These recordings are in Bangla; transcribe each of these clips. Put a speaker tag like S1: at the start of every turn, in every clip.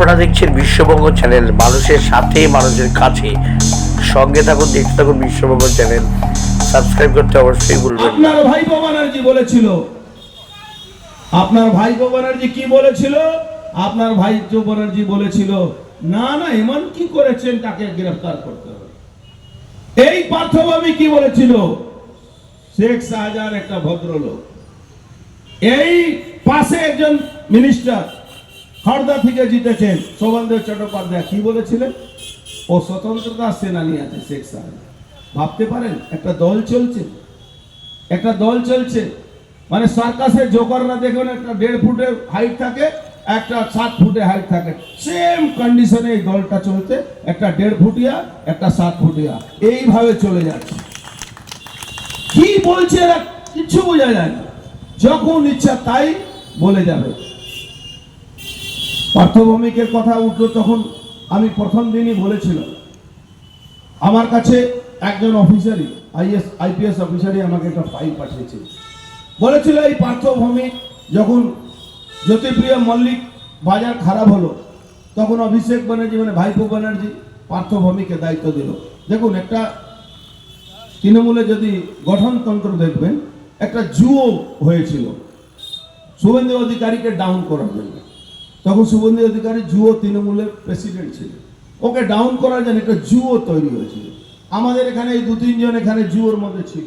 S1: আপনারা দেখছেন বিশ্ববঙ্গ চ্যানেল, মানুষের সাথে, মানুষের কাছে। সঙ্গে থাকুন, দেখতে থাকুন বিশ্ববঙ্গ চ্যানেল। সাবস্ক্রাইব করতে অবশ্যই ভুলবেন
S2: আপনার ভাইপো ব্যানার্জি বলেছিল। আপনার ভাইপো ব্যানার্জি কি বলেছিল? আপনার ভাইপো ব্যানার্জি বলেছিল, না না, এমন কি করেছেন তাকে গ্রেফতার করতে হবে? এই পার্থভূমি কি বলেছিল? শেখ শাহজাহান একটা ভদ্রলোক। এই পাশে একজন মিনিস্টার খড়দা থেকে জিতেছেন শোভনদেব চট্টোপাধ্যায়। কি বলেছিলেন? ও স্বতন্ত্রতা সেনানি আছে শেখ শাহজাহান ভাবতে পারেন, একটা দল চলছে। একটা দল চলছে। মানে সার্কাসের জোকাররা দেখুন একটা দেড় ফুটের হাইট থাকে, একটা সাত ফুটের হাইট থাকে। সেম কন্ডিশনে এই দলটা চলছে, একটা দেড় ফুটিয়া, একটা সাত ফুটিয়া। এইভাবে চলে যাচ্ছে। কি বলছে এরা? কিছু বোঝা যায় না। যখন ইচ্ছা তাই বলে যাবে। পার্থভৌমিকের কথা উঠল তখন আমি প্রথম দিনই বলেছিলাম। আমার কাছে একজন অফিসারই, আইএস, আইপিএস অফিসারই আমাকে একটা ফাইল পাঠিয়েছিল। বলেছিল, এই পার্থভৌমিক যখন জ্যোতিপ্রিয় মল্লিক বাজার খারাপ হলো, তখন অভিষেক ব্যানার্জি মানে ভাইপো ব্যানার্জি পার্থভৌমিকে দায়িত্ব দিল। দেখুন, একটা তৃণমূলে যদি গঠনতন্ত্র দেখবেন, একটা জুয়ো হয়েছিল। শুভেন্দু অধিকারীকে ডাউন করার জন্য। তখন শুভেন্দু অধিকারী জুয়ো তৃণমূলের প্রেসিডেন্ট ছিল। ওকে ডাউন করার জন্য একটা জুয়ো তৈরি হয়েছিল। আমাদের এখানে এই দু তিনজন এখানে জুয়োর মধ্যে ছিল।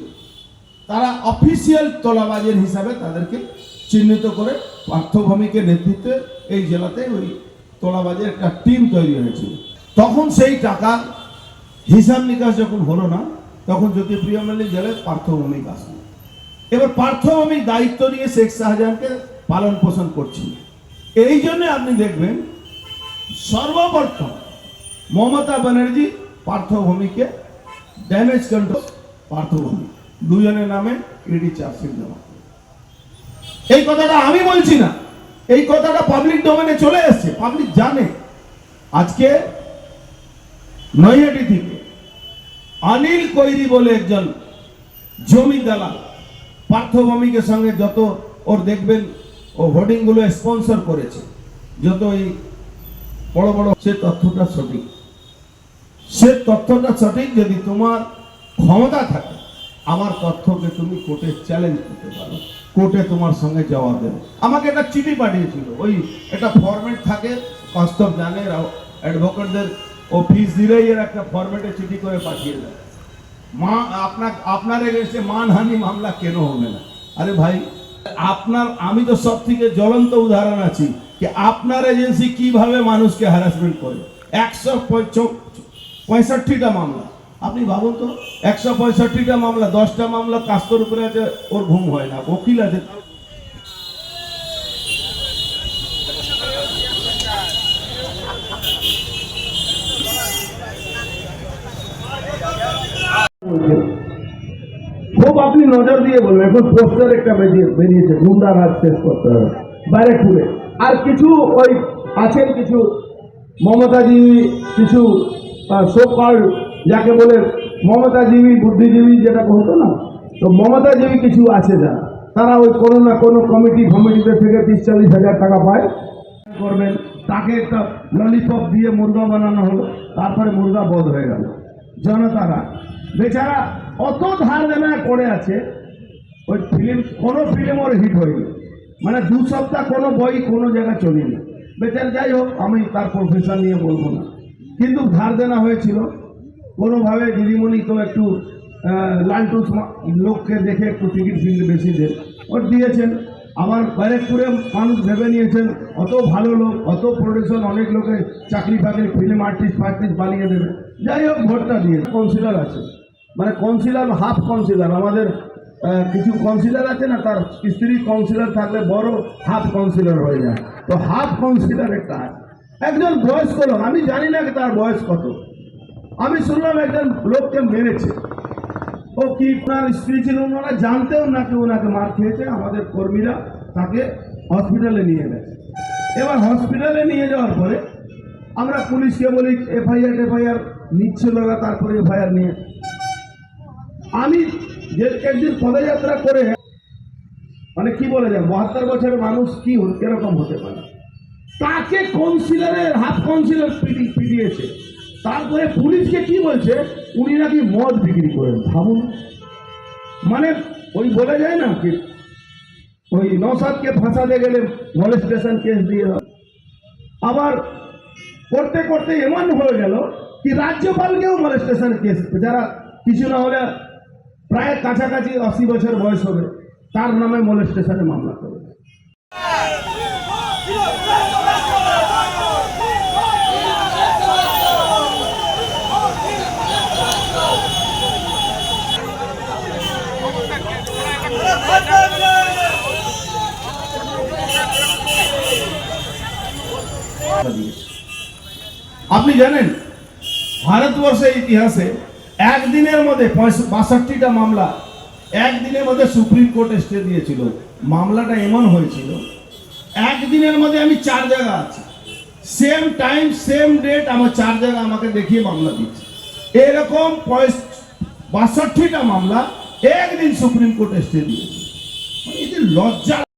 S2: তারা অফিসিয়াল তোলাবাজের হিসাবে তাদেরকে চিহ্নিত করে পার্থভূমিকে নেতৃত্বে এই জেলাতে ওই তোলাবাজের একটা টিম তৈরি হয়েছিল। তখন সেই টাকা হিসাব নিকাশ যখন হলো না, তখন জ্যোতিপ্রিয় মল্লিক জেলায় পার্থভূমিক আসলো। এবার পার্থভূমিক দায়িত্ব নিয়ে শেখ শাহজাহানকে পালন পোষণ করছিল। এই জন্য আপনি দেখবেন সর্বপ্রথম মমতা ব্যানার্জি পার্থভূমিকে ড্যামেজ কন্ট্রোল পার্থভূমি। দুজনের নামে ইডি চার্জশিট দেওয়া। এই কথাটা আমি বলছি না। এই কথাটা পাবলিক ডোমেনে চলে এসছে পাবলিক জানে। আজকে নৈহাটি থেকে অনিল কৈরি বলে একজন জমি দালাল পার্থভূমিকের সঙ্গে যত ওর দেখবেন ও হোর্ডিংগুলো স্পন্সর করেছে। যত এই বড় বড় সে তথ্যটা সঠিক। সে তথ্যটা সঠিক যদি তোমার ক্ষমতা থাকে, আমার তথ্যকে তুমি কোর্টে চ্যালেঞ্জ করতে পারো। কোর্টে তোমার সঙ্গে জবাব দেবে। আমাকে একটা চিঠি পাঠিয়েছিল। ওই একটা ফরম্যাট থাকে কস্তব জানে অ্যাডভোকেটদের ও ফিস দিলেই এর একটা ফরম্যাটে চিঠি করে পাঠিয়ে দেয়। মা, আপনার আপনার এগেছে মানহানি মামলা কেন হবে না? আরে ভাই আপনার, আমি তো সব থেকে জ্বলন্ত উদাহরণ আছি যে আপনার এজেন্সি কীভাবে মানুষকে হ্যারাসমেন্ট করে? একশো পঁয়ষট্টিটা মামলা। আপনি ভাবুন তো, একশো পঁয়ষট্টিটা মামলা, দশটা মামলা কাস্তর উপরে আছে, ওর ঘুম হয় না ওকিল আছে খুব আপনি নজর দিয়ে বলবেন এখন পোস্টার একটা বেরিয়ে বেরিয়েছে, গুন্ডা রাজ শেষ করতে হবে। বাইরে খুলে। আর কিছু ওই আছেন কিছু মমতাজীবী কিছু সোকাল যাকে বলে মমতাজীবী, বুদ্ধিজীবী যেটা বলতো না, তো মমতাজীবী কিছু আছে যারা তারা ওই কোনো না কোনো কমিটি, কমিটিতে থেকে তিরিশ চল্লিশ হাজার টাকা পায়। করবেন তাকে একটা ললিপপ দিয়ে মুরগা বানানো হলো, তারপরে মুরগা বধ হয়ে গেল। জনতারা, বেচারা অত ধার দেনায় পড়ে আছে, ওই ফিল্ম কোনো ফিল্ম ওর হিট হয়নি। মানে দু সপ্তাহ কোনো বই কোনো জায়গায় চলেনি। বেচার যাই হোক, আমি তার প্রফেশন নিয়ে বলব না। কিন্তু ধার দেনা হয়েছিল। কোনোভাবে দিদিমণি তো একটু লালটুস লোককে দেখে একটু টিকিট ফিল্ড বেশি দেন। ওর দিয়েছেন। আমার ব্যারেকপুরে মানুষ ভেবে নিয়েছেন, অত ভালো লোক, অত প্রোডাকশন অনেক লোকে চাকরি ফাকরি ফিল্ম আর্টিস্ট ফার্টিস্ট বানিয়ে দেবে। যাই হোক, ভোটটা দিয়ে কাউন্সিলর আছে। মানে কাউন্সিলর হাফ কাউন্সিলর আমাদের কিছু কাউন্সিলর আছে না, তার স্ত্রী কাউন্সিলর থাকলে বড় হাফ কাউন্সিলর হয়ে যায়। তো হাফ কাউন্সিলর একটা একজন বয়স্ক লোক, আমি জানি না তার বয়স কত। আমি শুনলাম একজন লোককে মেরেছে। ও কি আপনার স্ত্রী ছিল? ওনারা জানতেও না নাকি ওনাকে মার খেয়েছে। আমাদের কর্মীরা তাকে হসপিটালে নিয়ে গেছে। এবার হসপিটালে নিয়ে যাওয়ার পরে আমরা পুলিশকে বলি এফআইআর এফআইআর নিচ্ছিল না, তারপরে এফআইআর নিয়ে আমি যে একদিন পদযাত্রা করে মানে কি বলে যায় বাহাত্তর বছরের মানুষ কি এরকম হতে পারে? তাকে কাউন্সিলরের হাফ কাউন্সিলর পিটিয়েছে। তারপরে পুলিশকে কি বলছে? উনি নাকি মদ বিক্রি করেন, ভাবুন। মানে ওই বলে যায় না কি, ওই নসাদকে ফাঁসাতে গেলে মলেস্টেশন কেস দিয়ে আবার করতে করতে এমন হয়ে গেল কি রাজ্যপালকেও মলেস্টেশন কেস যারা কিছু না হলে প্রায় কাছাকাছি আশি বছর বয়স হবে। তার নামে মলেস্টেশনে মামলা করে আপনি জানেন, ভারতবর্ষের ইতিহাসে একদিনের মধ্যে বাষট্টিটা মামলা একদিনের মধ্যে সুপ্রিম কোর্ট স্টে দিয়েছিল। মামলাটা এমন হয়েছিল, একদিনের মধ্যে আমি চার জায়গা আছি। সেম টাইম সেম ডেট আমার চার জায়গা আমাকে দেখিয়ে মামলা দিচ্ছে এরকম বাষট্টিটা মামলা একদিন সুপ্রিম কোর্ট স্টে দিয়েছে। মানে এদের লজ্জা